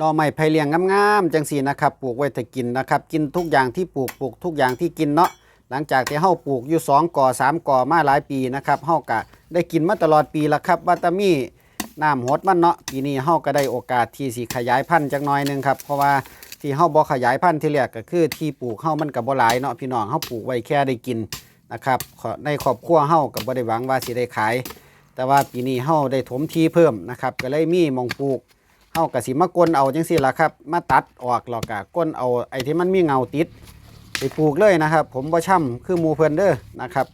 น่อไม้ไผ่เลี้ยงงามๆจังสีนะครับปลูกไว้แต่กินนะครับ กินทุกอย่างที่ปลูกปลูกทุกอย่างที่กินเนาะหลังจากที่เฮาปลูกอยู่สองก่อสามก่อมาหลายปีนะครับเฮากะได้กินมาตลอดปีละครับบัตามีน้ำหดมันเนาะปีนี้เฮาก็ได้โอกาสที่สิขยายพันธุ์จักหน่อยนึงครับเพราะว่าที่เฮาบ่ขยายพันธุ์ที่แรกก็คือที่ปลูกเฮามันก็บ่หลายเนาะพี่น้องเฮาปลูกไว้แค่ได้กินนะครับในครอบครัวเฮาก็บ่ได้หวังว่าสิได้ขาย แต่ว่าปีนี้เฮาได้ถมทีเพิ่มนะครับก็เลยมีมองปลูก เฮาก็สิมากลนเอาจังซี่ล่ะครับ มาตัดออกแล้วก็ก้นเอาไอ้ที่มันมีเงาติดไปปลูกเลยนะครับ ผมบ่ช่ำคือหมู่เพิ่นเด้อนะครับ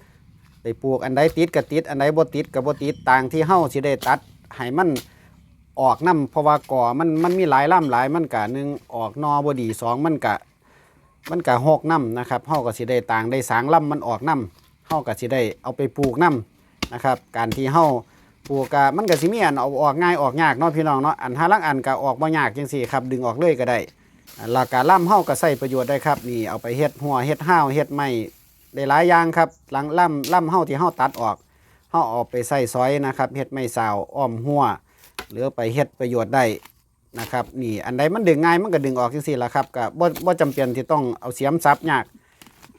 ไปปลูกอันใดติดก็ติด อันใดบ่ติดก็บ่ติดต่างที่เฮาสิได้ตัดให้มันออกนํเพราะว่าก่อมันมันมีหลายล่ำหลายมันก็หนึ่งออกนอบ่ดีสองมันก็มันก็หกนํนะครับเฮาก็สิได้ต่างได้สางล่ำมันออกนํเฮาก็สิได้เอาไปปลูกนํนะครับ การที่เฮา ปลูกกะมันก็สิมีอันเอาออกง่ายออกยากเนาะพี่น้องเนาะอันหาลังอันก็ออกบ่ยากจังซี่ครับ ดึงออกเลยก็ได้อันแล้วก็ล่ำเฮาก็ใช้ประโยชน์ได้ครับนี่เอาไปเฮ็ดหัวเฮ็ดห้าวเฮ็ดไม้ได้หลายอย่างครับหลังล่ำล่ำเฮาที่เฮาตัดออกเฮาเอาไปใส่ซอยนะครับเฮ็ดไม้สาวอ้อมหัวหรือไปเฮ็ดประโยชน์ได้นะครับนี่อันใดมันดึงง่ายมันก็ดึงออกจังซี่ละครับก็บ่บ่จำเป็นที่ต้องเอาเสียมซับยาก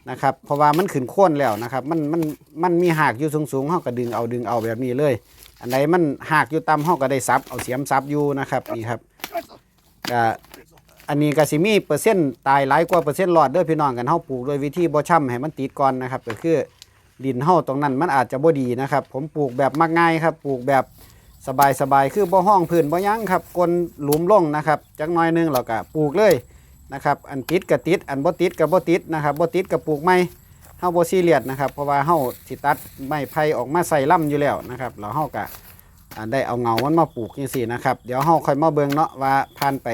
นะครับเพราะว่ามันขึ้นโค่นแล้วนะครับมันมันมันมีหากอยู่สูงๆเฮาก็ดึงเอาดึงเอาแบบนี้เลย อันใดมันหากอยู่ต่ำเฮาก็ได้ซับเอาเสียมซับอยู่นะครับนี่ครับก็อันนี้ก็สิมีเปอร์เซ็นต์ตายหลายกว่าเปอร์เซ็นต์รอดเด้อพี่น้องกันเฮาปลูกโดยวิธีบ่ช่ำให้มันติดก่อนนะครับก็คือดินเฮาตรงนั้นมันอาจจะบ่ดีนะครับ ผมปลูกแบบมักง่ายครับปลูกแบบสบายๆคือบ่ห้องพื้นบ่ยั้งครับกลนหลุมลงนะครับจักหน่อยนึงแล้วก็ปลูกเลยนะครับ อันติดก็ติดอันบ่ติดก็บ่ติดนะครับบ่ติดก็ปลูกใหม่ เฮาบ่ซีเรียสนะครับ เพราะว่าเฮาสิตัดไม้ไผ่ออกมาใส่ล่ำอยู่แล้วนะครับแล้วเฮาก็อ่าได้เอาเงามันมาปลูกจังซี่นะครับเดี๋ยวเฮาค่อยมาเบิ่งเนาะว่าผ่านไป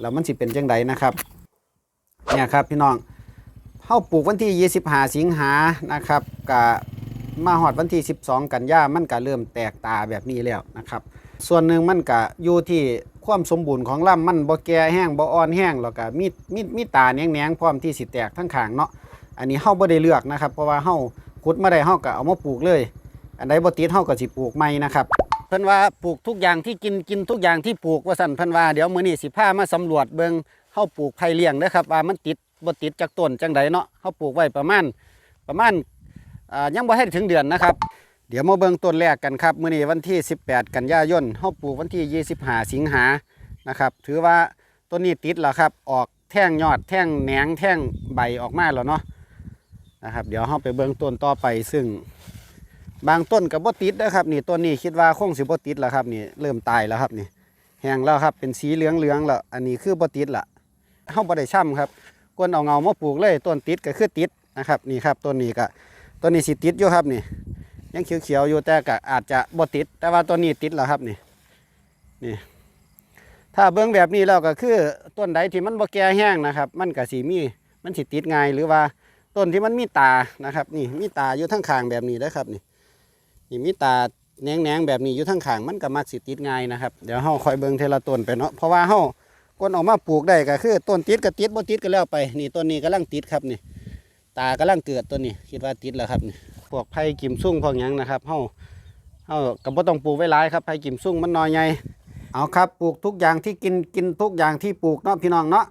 แล้วมันสิเป็นจังไดนะครับเนี่ยครับพี่น้องเฮาปลูกวันที่25สิงหานะครับก็มาฮอดวันที่ 12 กันยามันก็เริ่มแตกตาแบบนี้แล้วนะครับ ส่วนหนึ่งมันก็อยู่ที่ความสมบูรณ์ของลำมันบ่แก่แห้งบ่อ่อนแห้งแล้วก็มีมีมีตาแหนงๆพร้อมที่สิแตกทั้งข้างเนาะ อันนี้เฮาบ่ได้เลือกนะครับ เพราะว่าเฮาขุดมาได้เฮาก็เอามาปลูกเลย อันใดบ่ติดเฮาก็สิปลูกใหม่นะครับเพิ่นว่าปลูกทุกอย่างที่กินกินทุกอย่างที่ปลูกว่าซั่นเพิ่นว่าเดี๋ยวมื้อนี้สิพามาสำรวจเบิ่งเฮาปลูกไผ่เลี้ยงเด้อครับว่ามันติดบ่ติดจากต้นจังใดเนาะเฮาปลูกไว้ประมาณประมาณอ่ายังบ่ให้ถึงเดือนนะครับ เดี๋ยวมาเบิ่งต้นแรกกันครับมื้อนี้วันที่ 18 กันยายนเฮาปลูกวันที่ 25 สิงหานะครับ ถือว่าต้นนี้ติดแล้วครับ ออกแท่งยอดแท่งแหนงแท่งใบออกมาแล้วเนาะ นะครับ เดี๋ยวเราไปเบิ่งต้นต่อไปซึ่ง บางต้นกับบ่ติดนะครับนี่ต้นนี้คิดว่าคงสิบ่ติดแล้วครับนี่เริ่มตายแล้วครับนี่แห้งแล้วครับเป็นสีเหลืองเหลืองแล้วอันนี้คือบ่ติดละเฮาบ่ได้ช่ำครับกวนเอาเงามาปลูกเลยต้นติดก็คือติดนะครับนี่ครับต้นนี้ก็ต้นนี้สิติดอยู่ครับนี่ ยังเขียวๆอยู่แต่ก็อาจจะบ่ติด แต่ว่าต้นนี้ติดแล้วครับนี่นี่ถ้าเบิ่งแบบนี้แล้วก็คือต้นใดที่มันบ่แก่แห้งนะครับ มันก็สิมีมันสิติดง่ายหรือว่า ต้นที่มันมีตานะครับ นี่มีตาอยู่ทั้งขางแบบนี้นะครับนี่นี่มีตาแหนงๆแบบนี้อยู่ทั้งขางมันก็มักสิติดง่ายนะครับเดี๋ยวเฮาคอยเบิ่งเทละต้นไปเนาะเพราะว่าเฮาก้นออกมาปลูกได้ก็คือต้นติดก็ติดบ่ติดก็แล้วไป นี่ต้นนี้กำลังติดครับนี่ ตากำลังเกิดต้นนี้ คิดว่าติดแล้วครับนี่พวกไผ่กิมซุ่งพวกหยังนะครับเฮาเฮาก็บ่ต้องปลูกไว้หลายครับไผ่กิมซุ่งมันน้อยใหญ่เอาครับปลูกทุกอย่างที่กินกินทุกอย่างที่ปลูกเนาะพี่น้องเนาะ